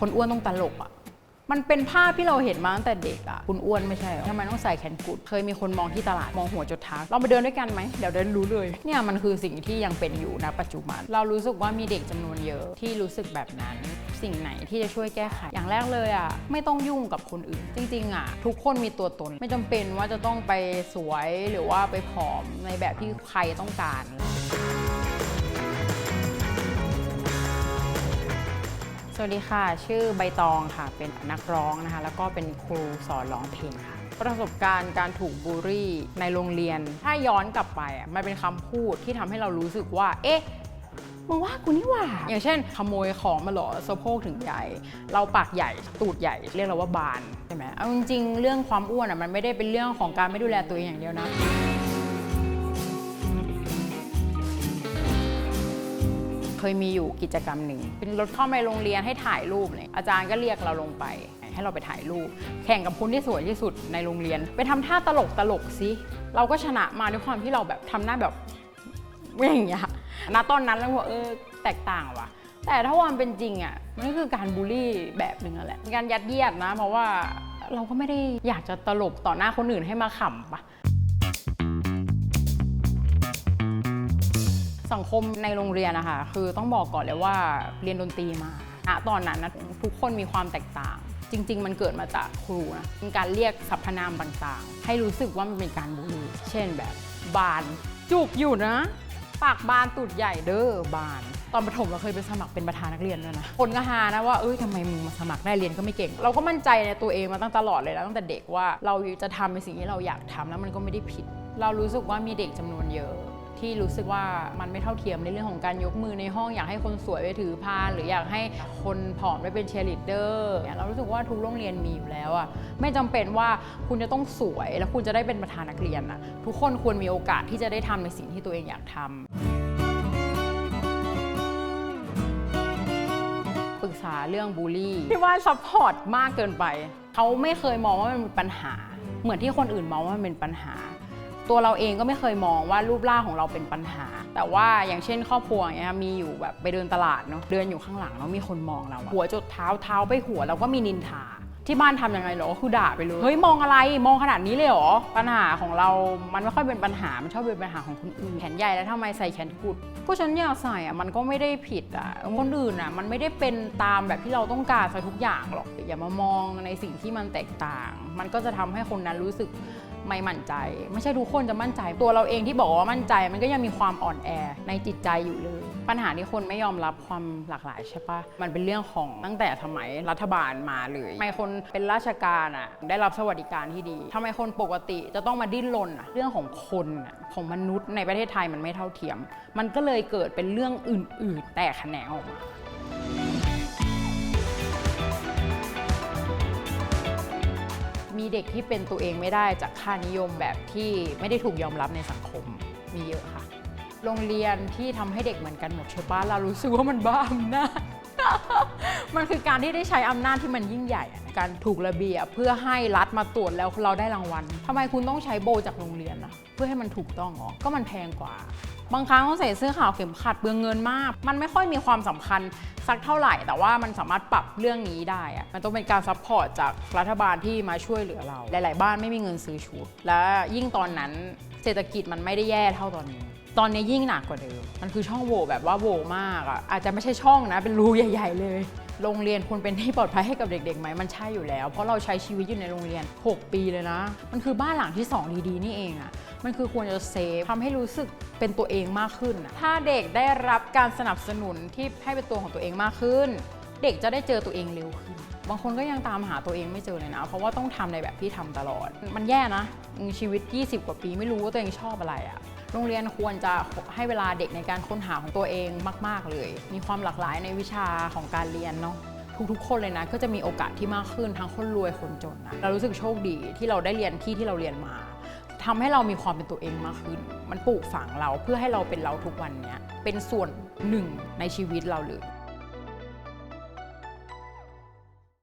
คนอ้วนต้องตลกอะมันเป็นภาพที่เราเห็นมาตั้งแต่เด็กอะคุณอ้วนไม่ใช่หรอทำไมต้องใส่แขนกุด เคยมีคนมองที่ตลาดมองหัวจดเท้าเราไปเดินด้วยกันไหม เดี๋ยวเดินรู้เลย เนี่ยมันคือสิ่งที่ยังเป็นอยู่นะปัจจุบัน เรารู้สึกว่ามีเด็กจำนวนเยอะที่รู้สึกแบบนั้น สิ่งไหนที่จะช่วยแก้ไข อย่างแรกเลยอะไม่ต้องยุ่งกับคนอื่น จริงๆอะทุกคนมีตัวตน ไม่จำเป็นว่าจะต้องไปสวยหรือว่าไปผอมในแบบที่ใครต้องการ สวัสดีค่ะ ชื่อใบตองค่ะ เป็นนักร้องนะคะ แล้วก็เป็นครูสอนร้องเพลงค่ะ ประสบการณ์การถูกบูลลี่ในโรงเรียน ถ้าย้อนกลับไปอะ มันเป็นคำพูดที่ทำให้เรารู้สึกว่า เอ๊ะมึงว่ากูนี่หว่า อย่างเช่น ขโมยของมาเหรอสะโพกถึงใหญ่ เราปากใหญ่ ตูดใหญ่ เรียกเราว่าบาน ใช่ไหมเอาจริงๆ เรื่องความอ้วนอะ มันไม่ได้เป็นเรื่องของการไม่ดูแลตัวเองอย่างเดียวนะ เคยมีอยู่กิจกรรมหนึ่ง เป็นรถเข้ามาโรงเรียนให้ถ่ายรูปเลยอาจารย์ก็เรียกเราลงไป ให้เราไปถ่ายรูป แข่งกับคนที่สวยที่สุดในโรงเรียน ไปทำท่าตลกตลกสิเราก็ชนะมาด้วยความที่เราแบบทำหน้าแบบอย่างเงี้ยณตอนนั้นแล้วว่าเออแตกต่างว่ะแต่ถ้าวันเป็นจริงอะมันก็คือการบูลลี่แบบหนึ่งแหละการยัดเยียดนะ เพราะว่าเราก็ไม่ได้อยากจะตลกต่อหน้าคนอื่นให้มาขำปะ สังคมในโรงเรียนนะคะคือต้องบอกก่อนเลยว่าเรียนดนตรีมาณตอนนั้นนะทุกคนมีความแตกต่าง จริง ๆ มันเกิดมาจากครูนะเป็นการเรียกสรรพนามต่างๆ ให้รู้สึกว่ามันเป็นการบูลลี่เช่นแบบบานจุกอยู่นะ ปากบานตูดใหญ่เด้อบาน ตอนประถมเราเคยไปสมัครเป็นประธานนักเรียนด้วยนะคนก็ฮานะว่าเอ้ยทำไมมึงมาสมัครได้เรียนก็ไม่เก่ง เราก็มั่นใจในตัวเองมาตั้งตลอดเลยนะตั้งแต่เด็กว่าเราจะทำในสิ่งที่เราอยากทำแล้วมันก็ไม่ได้ผิด เรารู้สึกว่ามีเด็กจำนวนเยอะ ที่รู้สึกว่ามันไม่เท่าเทียมในเรื่องของการยกมือในห้องอยากให้คนสวยไปถือพาน หรืออยากให้คนผอมไปเป็นเชียร์ลีดเดอร์เรารู้สึกว่าทุกโรงเรียนมีอยู่แล้วอะไม่จำเป็นว่าคุณจะต้องสวยแล้วคุณจะได้เป็นประธานนักเรียนนะทุกคนควรมีโอกาสที่จะได้ทำในสิ่งที่ตัวเองอยากทำปรึกษาเรื่องบูลลี่ที่ว่าซัพพอร์ตมากเกินไป เขาไม่เคยมองว่ามันเป็นปัญหา เหมือนที่คนอื่นมองว่ามันเป็นปัญหา ตัวเราเองก็ไม่เคยมองว่ารูปร่างของเราเป็นปัญหา แต่ว่าอย่างเช่น ครอบครัวงเงี้ยมีอยู่แบบไปเดินตลาดเนาะเดินอยู่ข้างหลังแล้วมีคนมองเราหัวจดเท้าเท้าไปหัวเราก็มีนินทาที่บ้านทำยังไงเหรอก็คือด่าไปเลย เฮ้ย มองอะไร มองขนาดนี้เลยเหรอ ปัญหาของเรา มันไม่ค่อยเป็นปัญหา มันชอบเป็นปัญหาของคนอื่น แขนใหญ่แล้วทำไมใส่แขนกุด ก็ฉันอยากใส่อะ มันก็ไม่ได้ผิดอะ คนอื่นอะ มันไม่ได้เป็นตามแบบที่เราต้องการใส่ทุกอย่างหรอก อย่ามามองในสิ่งที่มันแตกต่าง มันก็จะทำให้คนนั้นรู้สึก ไม่มั่นใจ ไม่ใช่ทุกคนจะมั่นใจ ตัวเราเองที่บอกว่ามั่นใจ มันก็ยังมีความอ่อนแอในจิตใจอยู่เลย ปัญหาที่คนไม่ยอมรับความหลากหลายใช่ปะมันเป็นเรื่องของตั้งแต่สมัยรัฐบาลมาเลยทำไมคนเป็นราชการอะได้รับสวัสดิการที่ดีทำไมคนปกติจะต้องมาดิ้นรนอะเรื่องของคนอะของมนุษย์ในประเทศไทยมันไม่เท่าเทียม มันก็เลยเกิดเป็นเรื่องอื่น ๆ แต่แขนงออกมา เด็กที่เป็นตัวเองไม่ได้จากค่านิยมแบบที่ไม่ได้ถูกยอมรับในสังคมมีเยอะค่ะ โรงเรียนที่ทำให้เด็กเหมือนกันหมดใช่ปะเรารู้สึกว่ามันบ้าอำนาจมันคือการที่ได้ใช้อำนาจที่มันยิ่งใหญ่ การถูกระเบียบเพื่อให้รัฐมาตรวจแล้วเราได้รางวัลทำไมคุณต้องใช้โบจากโรงเรียนอะเพื่อให้มันถูกต้องเหรอก็มันแพงกว่า บางครั้งต้องใส่เสื้อขาวเข็มขัดเบืองเงินมาก มันไม่ค่อยมีความสำคัญสักเท่าไหร่ แต่ว่ามันสามารถปรับเรื่องนี้ได้อะมันต้องเป็นการซัพพอร์ตจากรัฐบาลที่มาช่วยเหลือเรา หลาย ๆ บ้านไม่มีเงินซื้อชุด และยิ่งตอนนั้นเศรษฐกิจมันไม่ได้แย่เท่าตอนนี้ ตอนนี้ยิ่งหนักกว่าเดิม มันคือช่องโหว่แบบว่าโหว่มากอะอาจจะไม่ใช่ช่องนะ เป็นรูใหญ่ ๆ เลย โรงเรียนควรเป็นที่ปลอดภัยให้กับเด็กๆไหมมันใช่อยู่แล้ว เพราะเราใช้ชีวิตอยู่ในโรงเรียน 6 ปีเลยนะ มันคือบ้านหลังที่ 2 ดีๆ นี่เองอะมันคือควรจะเซฟทำให้รู้สึกเป็นตัวเองมากขึ้น ถ้าเด็กได้รับการสนับสนุนที่ให้เป็นตัวของตัวเองมากขึ้น เด็กจะได้เจอตัวเองเร็วขึ้นบางคนก็ยังตามหาตัวเองไม่เจอเลยนะ เพราะว่าต้องทำในแบบที่ทำตลอด มันแย่นะชีวิต 20 กว่าปีไม่รู้ว่าตัวเองชอบอะไรอะ โรงเรียนควรจะให้เวลาเด็กในการค้นหาของตัวเองมาก ๆ เลย มีความหลากหลายในวิชาของการเรียนเนาะทุกๆ คนเลยนะ ก็จะมีโอกาสที่มากขึ้นทั้งคนรวยคนจนนะเรารู้สึกโชคดีที่เราได้เรียนที่ที่เราเรียนมาทำให้เรามีความเป็นตัวเองมากขึ้น มันปลูกฝังเราเพื่อให้เราเป็นเราทุกวันเนี้ยเป็นส่วนหนึ่งในชีวิตเราเลย